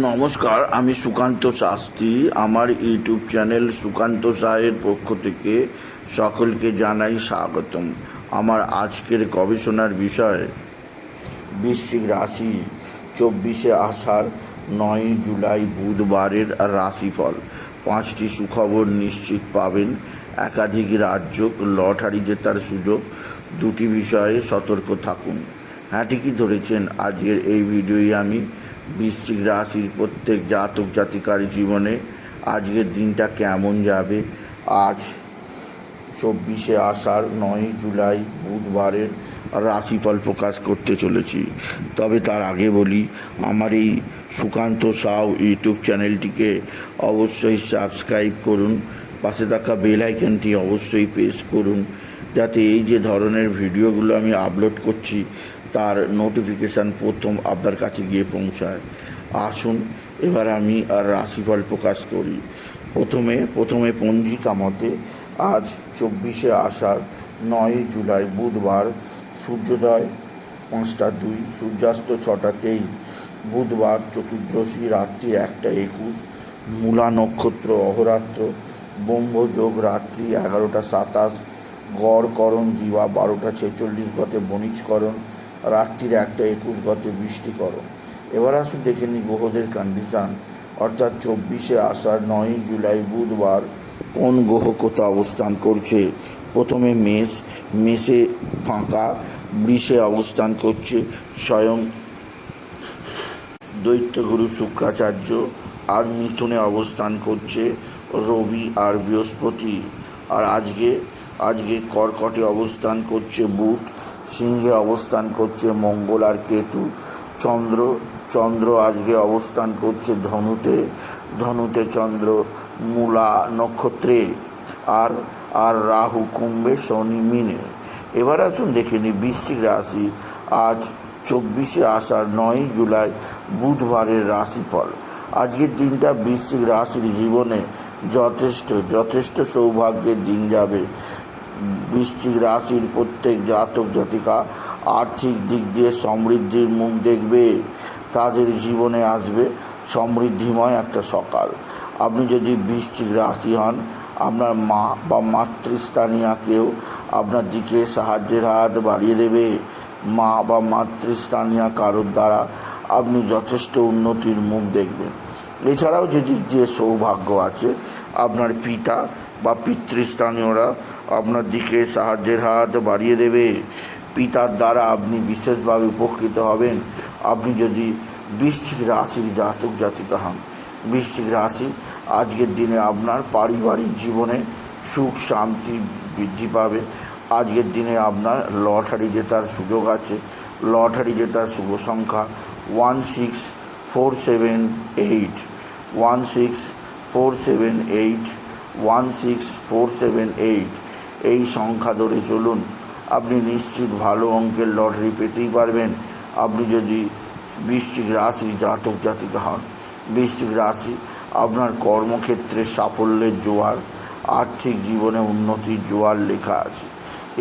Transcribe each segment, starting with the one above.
নমস্কার, আমি সুকান্ত শাস্ত্রী। আমার ইউটিউব চ্যানেল সুকান্ত সাহের পক্ষ থেকে সকলকে জানাই স্বাগতম। আমার আজকের গবেষণার বিষয়, বৃশ্চিক রাশি, চব্বিশে আষাঢ়, নয় জুলাই বুধবারের রাশিফল। পাঁচটি সুখবর নিশ্চিত পাবেন। একাধিক রাজ্য লটারি জেতার সুযোগ। দুটি বিষয়ে সতর্ক থাকুন। হ্যাঁ ঠিকই ধরেছেন। আজকের এই ভিডিওই আমি বৃশ্চিক রাশির প্রত্যেক জাতক জাতিকার জীবনে আজকের দিনটা কেমন যাবে? আজ চব্বিশে আষাঢ়, নয় জুলাই, বুধবারের রাশিফল প্রকাশ করতে চলেছি। তবে তার আগে বলি, আমার এই সুকান্ত সাউ ইউটিউব চ্যানেলটিকে অবশ্যই সাবস্ক্রাইব করুন, পাশে থাকা বেল আইকনটি অবশ্যই প্রেস করুন, যাতে এই যে ধরনের ভিডিওগুলো আমি আপলোড করছি তার নোটিফিকেশান প্রথম আপনার কাছে গিয়ে পৌঁছায়। আসুন, এবার আমি আর রাশিফল প্রকাশ করি। প্রথমে প্রথমে পঞ্জিকা মতে আজ চব্বিশে আষাঢ়, নয় জুলাই বুধবার, সূর্যোদয় পাঁচটা দুই, সূর্যাস্ত ছটা তেইশ, বুধবার চতুর্দশী রাত্রি একটা একুশ, মূলা নক্ষত্র অহরাত্র, ব্রহ্মযোগ রাত্রি এগারোটা সাতাশ, গড়করণ দিবা বারোটা ছেচল্লিশ, গতে বণিজকরণ রাত্রির একটা একুশ গতে বৃষ্টি করো। এবার আসুন দেখে নিই গ্রহদের কন্ডিশান অর্থাৎ চব্বিশে আষাঢ় নয় জুলাই বুধবার কোন গ্রহ কোথা অবস্থান করছে? প্রথমে মেষ, মেষে ফাঁকা, বৃষে অবস্থান করছে স্বয়ং দৈত্যগুরু শুক্রাচার্য আর মিথুনে অবস্থান করছে রবি আর বৃহস্পতি। আর আজকে আজকে কর্কটে অবস্থান করছে বুধ, সিংহে অবস্থান করছে মঙ্গল আর কেতু। চন্দ্র চন্দ্র আজকে অবস্থান করছে ধনুতে। ধনুতে চন্দ্র, মূলা নক্ষত্রে। আর আর রাহু কুম্ভে শনি মিনে। এবার আসুন দেখে নিই বৃশ্চিক রাশি। আজ চব্বিশে আষাঢ় নয় জুলাই, বুধবারের রাশিফল। আজকের দিনটা বৃশ্চিক রাশির জীবনে যথেষ্ট যথেষ্ট সৌভাগ্যের দিন যাবে। বৃশ্চিক রাশির প্রত্যেক জাতক জাতিকা আর্থিক দিক দিয়ে সমৃদ্ধির মুখ দেখবে, তাদের জীবনে আসবে সমৃদ্ধিময় একটা সকাল। আপনি যদি বৃশ্চিক রাশি হন, আপনার মা বা মাতৃস্থানীয় কেউ আপনার দিকে সাহায্যের হাত বাড়িয়ে দেবে। মা বা মাতৃস্থানীয় কারোর দ্বারা আপনি যথেষ্ট উন্নতির মুখ দেখবেন। এছাড়াও যেদিক দিয়ে সৌভাগ্য আছে, আপনার পিতা বা পিতৃস্থানীয়রা আপনার দিকে সাহায্যের হাত বাড়িয়ে দেবে। পিতার দ্বারা আপনি বিশেষভাবে উপকৃত হবেন। আপনি যদি বৃশ্চিক রাশির জাতক, জাতিকা হন, বৃশ্চিক রাশি আজকের দিনে আপনার পারিবারিক জীবনে সুখ, শান্তি বৃদ্ধি পাবে। আজকের দিনে আপনার লটারি জেতার সুযোগ আছে। লটারি জেতার শুভ সংখ্যা one six four seven eight. One six four seven eight, one six four seven eight. এই সংখ্যা ধরে চলুন। আপনি নিশ্চিত ভালো অঙ্কের লটারি পেতেই পারবেন। আপনি যদি বৃশ্চিক রাশি জাতক জাতিকা হন, বৃশ্চিক রাশি আপনার কর্মক্ষেত্রে সাফল্যের জোয়ার, আর্থিক জীবনে উন্নতির জোয়ার লেখা আছে।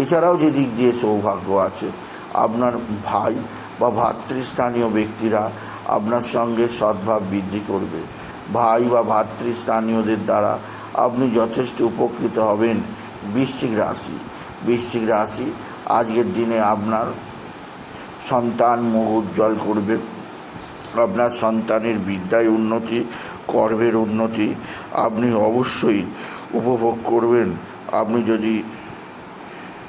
এছাড়াও যে দিক দিয়ে সৌভাগ্য আছে, আপনার ভাই বা ভাতৃস্থানীয় ব্যক্তিরা আপনার সঙ্গে সদ্ভাব বৃদ্ধি করবে। ভাই বা ভাতৃস্থানীয়দের দ্বারা আপনি যথেষ্ট উপকৃত হবেন। বৃশ্চিক রাশি। বৃশ্চিক রাশি, আজকের দিনে আপনার সন্তান মুখ উজ্জ্বল করবে। আপনার সন্তানের বিদ্যায় উন্নতি, কর্মের উন্নতি আপনি অবশ্যই উপভোগ করবেন। আপনি যদি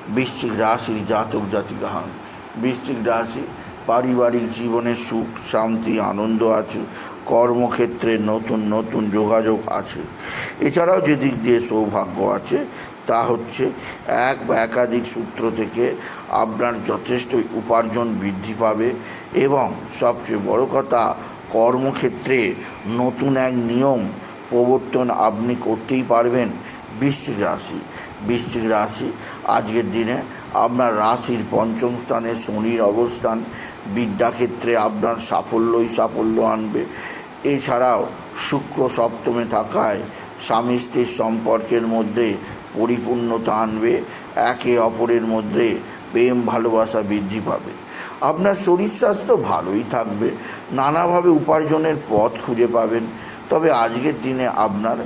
বৃশ্চিক রাশির জাতক জাতিকা হন, বৃশ্চিক রাশি পারিবারিক জীবনে সুখ, শান্তি, আনন্দ আছে, কর্মক্ষেত্রে নতুন নতুন যোগাযোগ আছে। এছাড়াও যে দিক দিয়ে সৌভাগ্য আছে তা হচ্ছে এক বা একাধিক সূত্র থেকে আপনার যথেষ্ট উপার্জন বৃদ্ধি পাবে এবং সবচেয়ে বড় কথা, কর্মক্ষেত্রে নতুন এক নিয়ম প্রবর্তন আপনি করতেই পারবেন বৃশ্চিক রাশি। বৃশ্চিক রাশি, আজকের দিনে আপনার রাশির পঞ্চম স্থানে শনির অবস্থান, বিদ্যাক্ষেত্রে আপনার সাফল্যই সাফল্য আনবে। এছাড়াও শুক্র সপ্তমে থাকায় স্বামী স্ত্রীর সম্পর্কের মধ্যে পরিপূর্ণতা আনবে, একে অপরের মধ্যে প্রেম, ভালোবাসা বৃদ্ধি পাবে। আপনার শরীর স্বাস্থ্য ভালোই থাকবে, নানাভাবে উপার্জনের পথ খুঁজে পাবেন। তবে আজকের দিনে আপনার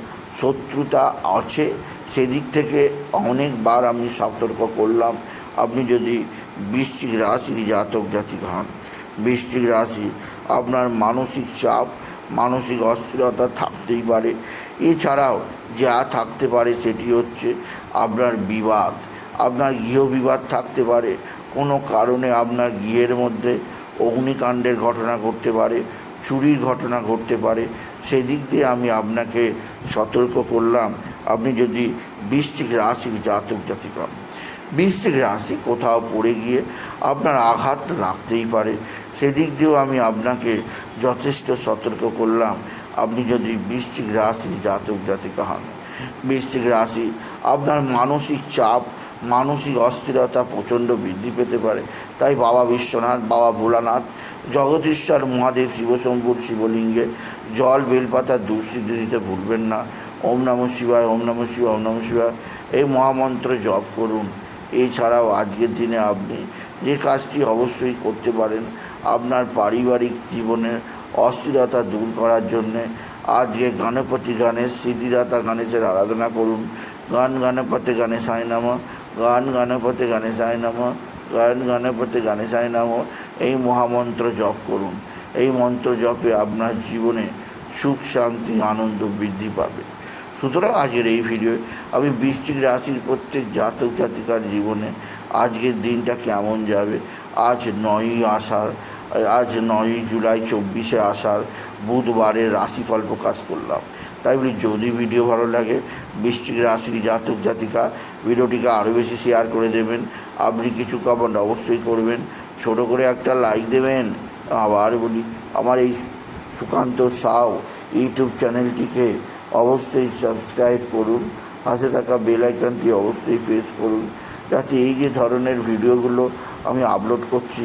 শত্রুতা আছে, সেদিক থেকে অনেকবার আমি সতর্ক করলাম। আপনি যদি বৃশ্চিক রাশির জাতক, জাতিক হন, বৃশ্চিক রাশি আপনার মানসিক চাপ, মানসিক অস্থিরতা থাকতেই পারে। এছাড়াও যা থাকতে পারে সেটি হচ্ছে আপনার বিবাদ। আপনার গৃহ বিবাদ থাকতে পারে, কোনো কারণে আপনার গৃহের মধ্যে অগ্নিকাণ্ডের ঘটনা ঘটতে পারে, চুরির ঘটনা ঘটতে পারে, সেদিক দিয়ে আমি আপনাকে সতর্ক করলাম। আপনি যদি বৃষ্টিক রাশির জাতক জাতিক বৃশ্চিক রাশি কোথাও পড়ে গিয়ে আপনার আঘাত লাগতেই পারে, সেদিক দিয়েও আমি আপনাকে যথেষ্ট সতর্ক করলাম। আপনি যদি বৃশ্চিক রাশির জাতক জাতিকা হন, বৃশ্চিক রাশি আপনার মানসিক চাপ, মানসিক অস্থিরতা প্রচণ্ড বৃদ্ধি পেতে পারে। তাই বাবা বিশ্বনাথ, বাবা ভোলানাথ, জগদীশ্বর মহাদেব, শিবশম্ভুর শিবলিঙ্গে জল বেলপাতা দুঃসিদ্ধি দিতে ভুলবেন না। ওম নম শিবায়, ওম নম শিবায়, ওম নম শিবায়। এই মহামন্ত্র জপ করুন। এছাড়াও আজকের দিনে আপনি যে কাজটি অবশ্যই করতে পারেন, আপনার পারিবারিক জীবনের অস্থিরতা দূর করার জন্যে আজকে গণপতি গণেশ, স্মৃতিদাতা গণেশের আরাধনা করুন। গান গণপতি গণেশায় নাম, গান গণপতি গণেশায় নাম, গান গণপতি গণেশায় নাম। এই মহামন্ত্র জপ করুন। এই মন্ত্র জপে আপনার জীবনে সুখ, শান্তি, আনন্দ বৃদ্ধি পাবে। সুতরাং আজকের এই ভিডিও আমি বৃষ্টিক রাশির প্রত্যেক জাতক জাতিকার জীবনে আজকের দিনটা কেমন যাবে? আজ নয়ই আষাঢ় আজ নয়ই জুলাই চব্বিশে আসার বুধবারের রাশিফল প্রকাশ করলাম। তাই বলি, যদি ভিডিও ভালো লাগে বৃষ্টিক রাশির জাতক জাতিকা ভিডিওটিকে আরও বেশি শেয়ার করে দেবেন। আপনি কিছু কমেন্ট অবশ্যই করবেন। ছোট করে একটা লাইক দেবেন। আবার বলি, আমার এই সুকান্ত সাউ ইউটিউব চ্যানেলটিকে অবশ্যই সাবস্ক্রাইব করুন। পাশে থাকা বেল আইকনটি অবশ্যই প্রেস করুন। যাতে এই যে ধরনের ভিডিওগুলো আমি আপলোড করছি